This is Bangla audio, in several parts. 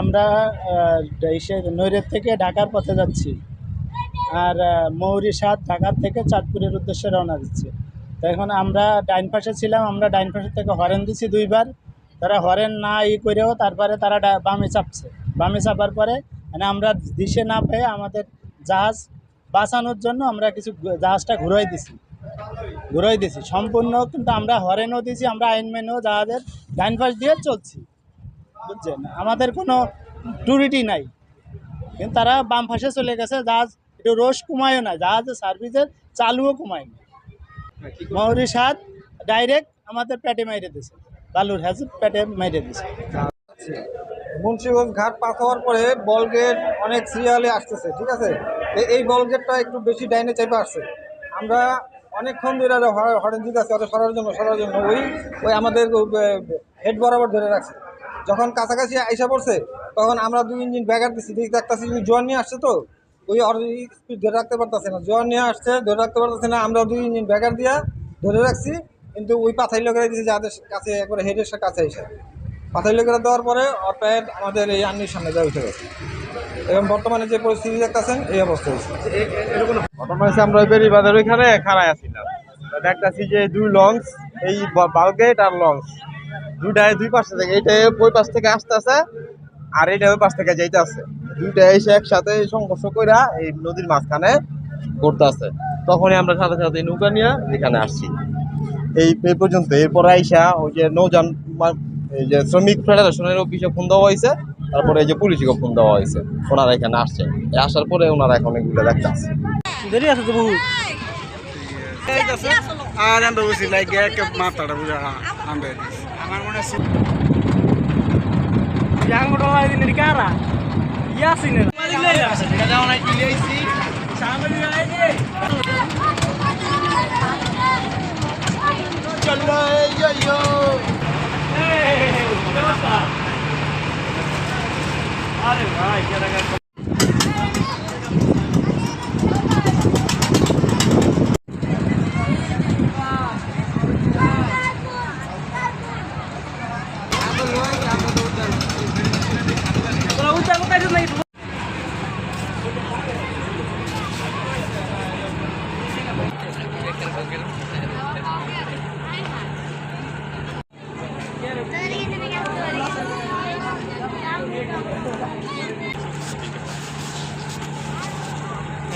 আমরা নৈরের থেকে ঢাকার পথে যাচ্ছি। আর মৌরি সাত ঢাকার থেকে চাঁদপুরের উদ্দেশ্যে রওনা দিচ্ছে। তো এখন আমরা ডাইন পাশে ছিলাম, আমরা ডাইন পাশে থেকে হরেন দিছি দুইবার। তারা হরেন না ই করেও তারপরে তারা বামে চাপছে। বামে চাপার পরে মানে আমরা দিশে না পেয়ে আমাদের জাহাজ বাঁচানোর জন্য আমরা কিছু জাহাজটা ঘুরাই দিছি। ঘুরাই দিছি। সম্পূর্ণ কিন্তু আমরা হরেনও দিছি, আমরা আইন মেনেও জাহাজের ডাইন পাশ দিয়ে চলছি। বুঝছেন? আমাদের কোনো টুরিটি নাই। কিন্তু তারা বাম পাশে চলে গেছে, জাহাজ একটু রোষ কমায়ও না জাহাজের সার্ভিসের চালুও কমায় না। মৌরি সাত ডাইরেক্ট আমাদের পেটে মেরে দিছে বালুর হ্যাজ পেটে মেরে দিছে। মুন্সিগঞ্জ ঘাট পাস হওয়ার পরে বল গেট অনেক সিরিয়ালে আসতেছে, ঠিক আছে? এই বল গেটটা একটু বেশি ডাইনে চাইপে আসছে। আমরা অনেকক্ষণ ধরে হরেন দিকে আছে ওদের সরার জন্য সরার জন্য, ওই ওই আমাদের হেড বরাবর ধরে রাখছে। যখন কাছাকাছি আইসা পড়ছে, তখন আমরা দুই ইঞ্জিন ব্যাগার দিচ্ছি দেখি দেখতেছি জোয়ার নিয়ে আসছে তো, ওই স্পিড ধরে রাখতে পারতেছে না। জোয়ার নিয়ে আসছে, ধরে রাখতে পারতেছে না। আমরা দুই ইঞ্জিন ব্যাগার দিয়া ধরে রাখছি, কিন্তু ওই পাথাই লোকেরা দিয়েছে যাদের কাছে একবারে হেডের কাছে এসে পাথাই লোকেরা দেওয়ার পরে অপায়ের আমাদের এই আন্নির সামনে যা উঠে গেছে এবং বর্তমানে যে পরিস্থিতি দেখতেছেন, এই অবস্থা হয়েছে ঘটনা আমরা বেরিবাদের ওইখানে খাড়ায় আছিলাম দেখতেছি যে দুই লঞ্চ, এই বালগেট আর লঞ্চ। দুইটাই দুই পাশ থেকে এইটা ওই পাশ থেকে আসতে আছে আর এইটা ওই পাশ থেকে যাইতে আছে দুইটা এসে একসাথে সংঘর্ষ কইরা এই নদীর মাঝখানে করতে আছে তখনই আমরা সাথে সাথে নৌকা নিয়ে এখানে আসছি। এই এই পর্যন্ত এরপর আইসা ওই যে নৌযান এই যে শ্রমিক ফেডারেশনের অফিসে ফোন দেওয়া হয়েছে তারপরে এই যে পুলিশকে ফোন দেওয়া হয়েছে ওনারা এখানে আসছে। আসার পরে ওনারা এখন এগুলো দেখতে আসছে দেরি আছে তো বহু আর আমরা বুঝি একটা মাথাটা বুঝা আমরা আমার মনে হয় yang udah lagi di negara iya sih nih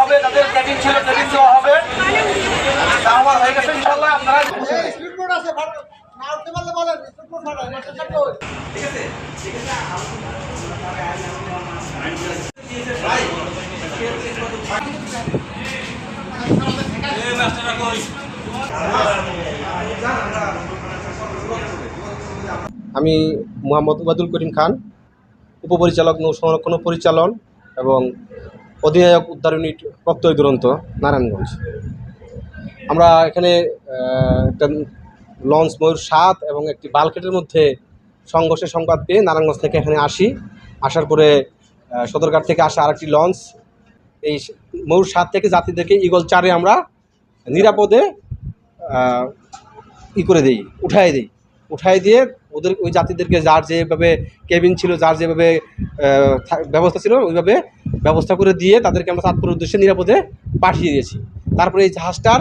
হবে তাদের ক্যাটিং ছিল ক্যাটিং দেওয়া হবে আমার হয়ে গেছে ইনশাল্লাহ আপনারা আমি মোহাম্মদ উবাদুল করিম খান, উপপরিচালক নৌ সংরক্ষণ পরিচালন এবং অধিনায়ক উদ্ধার ইউনিট প্রত্যয় দুরন্ত, নারায়ণগঞ্জ। আমরা এখানে একটা লঞ্চ ময়ূর সাত এবং একটি বালকেটের মধ্যে সংঘর্ষের সংবাদ পেয়ে নারায়ণগঞ্জ থেকে এখানে আসি। আসার পরে সদরঘাট থেকে আসা আরেকটি লঞ্চ। এই ময়ূর সাত থেকে যাত্রীদেরকে ইগল চারে আমরা নিরাপদে ই করে দিই, উঠাই দিই। উঠাই দিয়ে ওদের, ওই যাত্রীদেরকে যার যেভাবে কেবিন ছিল, যার যেভাবে ব্যবস্থা ছিল, ওইভাবে ব্যবস্থা করে দিয়ে তাদেরকে আমরা চাঁদপুর উদ্দেশ্যে নিরাপদে পাঠিয়ে দিয়েছি। তারপরে এই জাহাজটার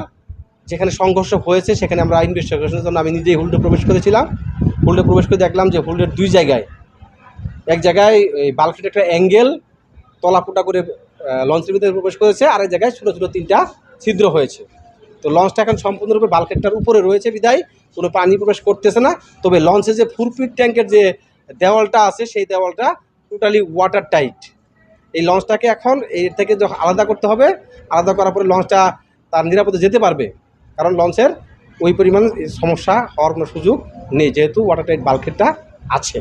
যেখানে সংঘর্ষ হয়েছে, সেখানে আমরা ইনভেস্টিগেশনের জন্য আমি নিজেই হুল্ডে প্রবেশ করেছিলাম। হুল্ডে প্রবেশ করে দেখলাম যে হুল্ডের দুই জায়গায়। এক জায়গায় এই বাল্কের একটা অ্যাঙ্গেল তলাফুটা করে লঞ্চের ভিতরে প্রবেশ করেছে আর এক জায়গায় ছোটো ছোটো তিনটা ছিদ্র হয়েছে। তো লঞ্চটা এখন সম্পূর্ণরূপে বাল্কেটটার উপরে রয়েছে বিদায়, কোনো পানি প্রবেশ করতেছে না। তবে লঞ্চের যে ফুরফিট ট্যাঙ্কের যে দেওয়ালটা আছে, সেই দেওয়ালটা টোটালি ওয়াটার টাইট এই লঞ্চটাকে এখন এর থেকে যখন আলাদা করতে হবে, আলাদা করার পরে লঞ্চটা তার নিরাপদে যেতে পারবে। কারণ লঞ্চের ওই পরিমাণ সমস্যা হওয়ার কোনো সুযোগ নেই, যেহেতু ওয়াটার টাইট বাল্কেটটা আছে।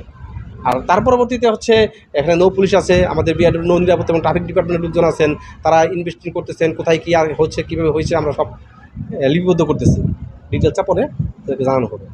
আর তার পরবর্তীতে হচ্ছে এখানে নৌ পুলিশ আছে, আমাদের বিআর নৌ নিরাপত্তা এবং ট্রাফিক ডিপার্টমেন্টের লোকজন আছেন, তারা ইনভেস্টিং করতেছেন, কোথায় কী আর হচ্ছে, কীভাবে হয়েছে, আমরা সব লিপিবদ্ধ করতেছি। ডিটেলসটা পরে জানানো হবে।